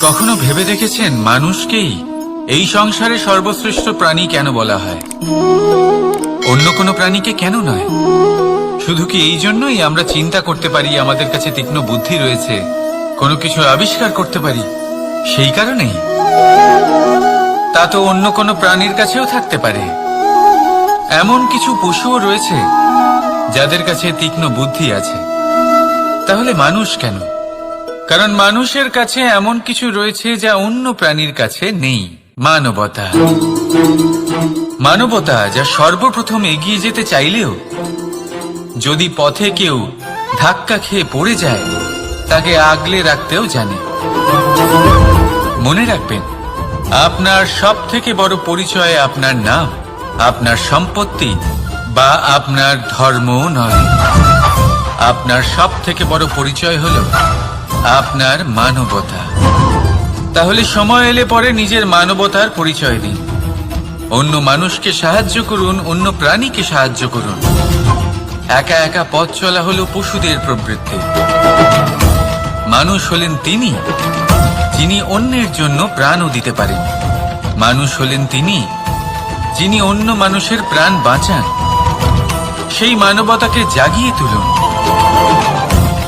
কখনো ভেবে দেখেছেন মানুষকেই এই সংসারে সর্বশ্রেষ্ঠ প্রাণী কেন বলা হয়? অন্য কোনো প্রাণীকে কেন নয়? শুধু কি এই জন্যই আমরা চিন্তা করতে পারি, আমাদের কাছে তীক্ষ্ণ বুদ্ধি রয়েছে, কোনো কিছু আবিষ্কার করতে পারি? সেই কারণেই। তা তো অন্য কোনো প্রাণীর কাছেও থাকতে পারে। এমন কিছু পশুও রয়েছে যাদের কাছে তীক্ষ্ণ বুদ্ধি আছে। তাহলে মানুষ কেন? কারণ মানুষের কাছে এমন কিছু রয়েছে যা অন্য প্রাণীর কাছে নেই। মানবতা। মানবতা যা সর্বপ্রথম এগিয়ে যেতে চাইলেও, যদি পথে কেউ ধাক্কা খেয়ে পড়ে যায়, তাকে আগলে রাখতেও জানে। মনে রাখবেন, আপনার সব থেকে বড় পরিচয় আপনার নাম, আপনার সম্পত্তি বা আপনার ধর্ম নয়। আপনার সব থেকে বড় পরিচয় হল আপনার মানবতা। তাহলে সময় এলে পরে নিজের মানবতার পরিচয় দিন। অন্য মানুষকে সাহায্য করুন, অন্য প্রাণীকে সাহায্য করুন। একা একা পথ চলা হলো পশুদের প্রবৃত্তি। মানুষ হলেন তিনি, যিনি অন্যের জন্য প্রাণও দিতে পারেন। মানুষ হলেন তিনি, যিনি অন্য মানুষের প্রাণ বাঁচান। সেই মানবতাকে জাগিয়ে তুলুন।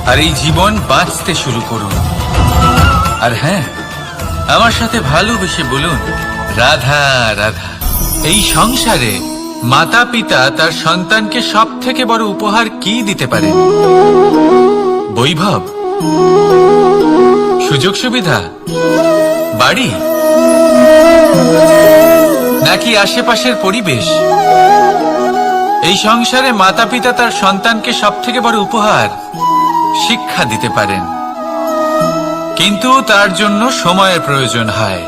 আর এই জীবন বাঁচতে শুরু করুন। আর হ্যাঁ আমার সাথে ভালোবেসে বলুন, রাধা রাধা, এই সংসারে মাতা পিতা তার সন্তানকে সব থেকে বড় উপহার কি দিতে পারে? বৈভব, সুযোগ সুবিধা, বাড়ি, নাকি আশেপাশের পরিবেশ? এই সংসারে মাতা পিতা তার সন্তানকে সব থেকে বড় উপহার শিক্ষা দিতে পারেন। কিন্তু তার জন্য সময়ের প্রয়োজন হয়।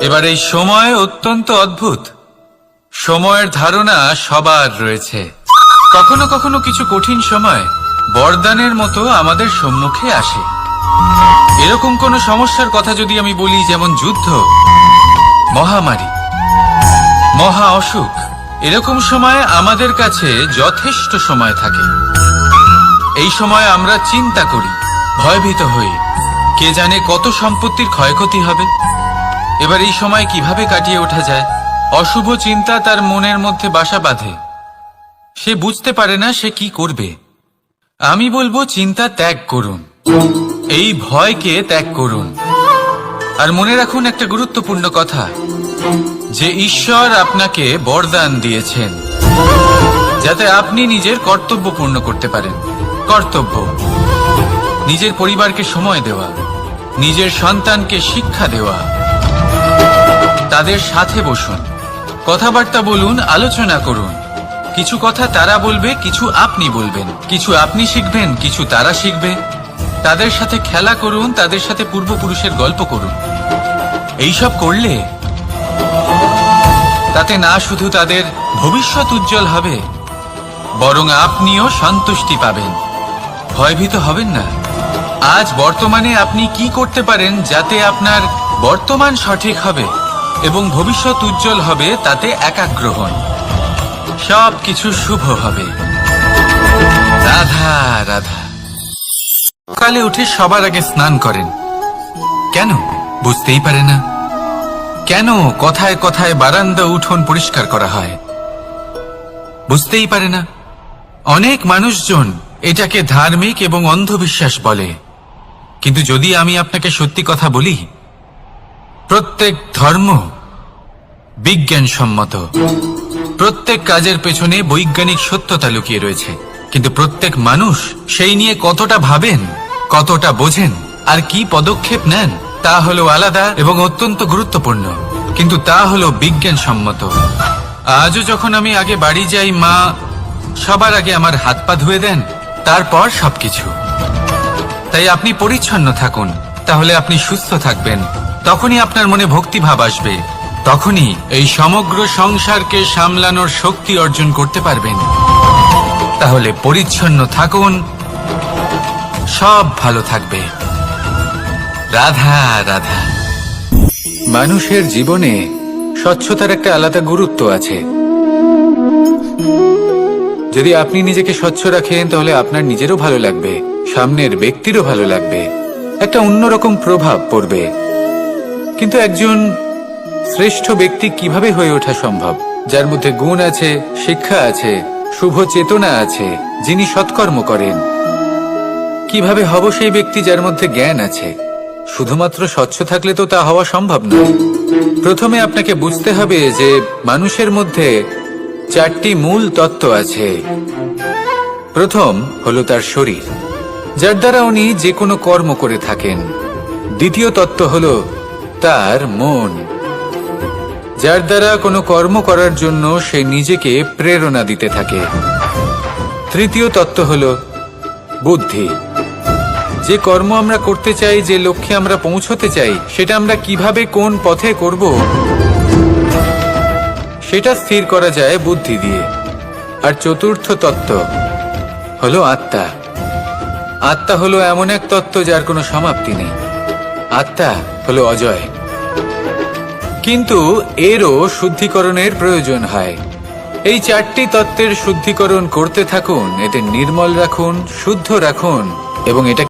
এবার এই সময় অত্যন্ত অদ্ভুত। সময়ের ধারণা সবার রয়েছে। কখনো কখনো কিছু কঠিন সময় বরদানের মতো আমাদের সম্মুখে আসে। এরকম কোন সমস্যার কথা যদি আমি বলি, যেমন যুদ্ধ, মহামারী, মহা অসুখ, এরকম সময় আমাদের কাছে যথেষ্ট সময় থাকে। এই সময় আমরা চিন্তা করি, ভয়ভীত হই। কে জানে কত সম্পত্তির ক্ষয়ক্ষতি হবে। এবার এই সময় কীভাবে কাটিয়ে ওঠা যায়? অশুভ চিন্তা তার মনের মধ্যে বাসা বাঁধে। সে বুঝতে পারে না সে কি করবে। আমি বলব, চিন্তা ত্যাগ করুন। এই ভয়কে ত্যাগ করুন। আর মনে রাখুন একটা গুরুত্বপূর্ণ কথা। যে ঈশ্বর আপনাকে বরদান দিয়েছেন, যাতে আপনি নিজের কর্তব্য পূর্ণ করতে পারেন। কর্তব্য। নিজের পরিবারকে সময় দেওয়া, নিজের সন্তানকে শিক্ষা দেওয়া, তাদের সাথে বসুন, কথাবার্তা বলুন, আলোচনা করুন। কিছু কথা তারা বলবে, কিছু আপনি বলবেন। কিছু আপনি শিখবেন, কিছু তারা শিখবে। তাদের সাথে খেলা করুন, তাদের সাথে পূর্বপুরুষের গল্প করুন। এইসব করলে তাতে না শুধু তাদের ভবিষ্যৎ উজ্জ্বল হবে, বরং আপনিও সন্তুষ্টি পাবেন। ভয়ভীত হবেন না। আজ বর্তমানে আপনি কি করতে পারেন যাতে আপনার বর্তমান সঠিক হবে এবং ভবিষ্যৎ উজ্জ্বল হবে তাতে একাগ্র হন। সব কিছু শুভ হবে। রাধা রাধা। সকালে উঠে সবার আগে স্নান করেন। কেন? বুঝতেই পারে না। কেন কথায় কথায় বারান্দা উঠোন পরিষ্কার করা হয়? বুঝতেই পারে না। অনেক মানুষজন এটাকে ধার্মিক এবং অন্ধবিশ্বাস বলে। কিন্তু যদি আমি আপনাকে সত্যি কথা বলি, প্রত্যেক ধর্ম বিজ্ঞানসম্মত। প্রত্যেক কাজের পেছনে বৈজ্ঞানিক সত্যতা লুকিয়ে রয়েছে। কিন্তু প্রত্যেক মানুষ সেই নিয়ে কতটা ভাবেন, কতটা বোঝেন, আর কি পদক্ষেপ নেন, তা হলো আলাদা এবং অত্যন্ত গুরুত্বপূর্ণ। কিন্তু তা হলো বিজ্ঞানসম্মত। আজও যখন আমি আগে বাড়ি যাই, মা সবার আগে আমার হাত পা ধুয়ে দেন তারপর সবকিছু। তাই আপনি পরিচ্ছন্ন থাকুন, তাহলে আপনি সুস্থ থাকবেন। তখনই আপনার মনে ভক্তিভাব আসবে। তখনই এই সমগ্র সংসারকে সামলানোর শক্তি অর্জন করতে পারবেন। তাহলে পরিচ্ছন্ন থাকুন, সব ভালো থাকবে। রাধা রাধা। মানুষের জীবনে স্বচ্ছতার একটা আলাদা গুরুত্ব আছে। যদি আপনি নিজেকে স্বচ্ছ রাখেন, তাহলে আপনার নিজেরও ভালো লাগবে, সামনের ব্যক্তিরও ভালো লাগবে। একটা অন্যরকম প্রভাব পড়বে। কিন্তু একজন শ্রেষ্ঠ ব্যক্তি কীভাবে হয়ে ওঠা সম্ভব? যার মধ্যে গুণ আছে, শিক্ষা আছে, শুভ চেতনা আছে, যিনি সৎকর্ম করেন। কীভাবে হব সেই ব্যক্তি যার মধ্যে জ্ঞান আছে? শুধুমাত্র স্বচ্ছ থাকলে তো তা হওয়া সম্ভব নয়। প্রথমে আপনাকে বুঝতে হবে যে মানুষের মধ্যে চারটি মূল তত্ত্ব আছে। প্রথম হলো তার শরীর, যার দ্বারা উনি যে কোনো কর্ম করে থাকেন। দ্বিতীয় তত্ত্ব হল তার মন, যার দ্বারা কোনো কর্ম করার জন্য সে নিজেকে প্রেরণা দিতে থাকে। তৃতীয় তত্ত্ব হল বুদ্ধি, যে কর্ম আমরা করতে চাই, যে লক্ষ্যে আমরা পৌঁছতে চাই, সেটা আমরা কীভাবে কোন পথে করব সেটা স্থির করা যায় বুদ্ধি দিয়ে। আর চতুর্থ তত্ত্ব হলো আত্মা। আত্মা হলো এমন এক তত্ত্ব যার কোনো সমাপ্তি নেই। আত্মা হলো অজয়। কিন্তু এরও শুদ্ধিকরণের প্রয়োজন হয়। এই চারটি তত্ত্বের শুদ্ধিকরণ করতে থাকুন, এতে নির্মল রাখুন, শুদ্ধ রাখুন এবং এটা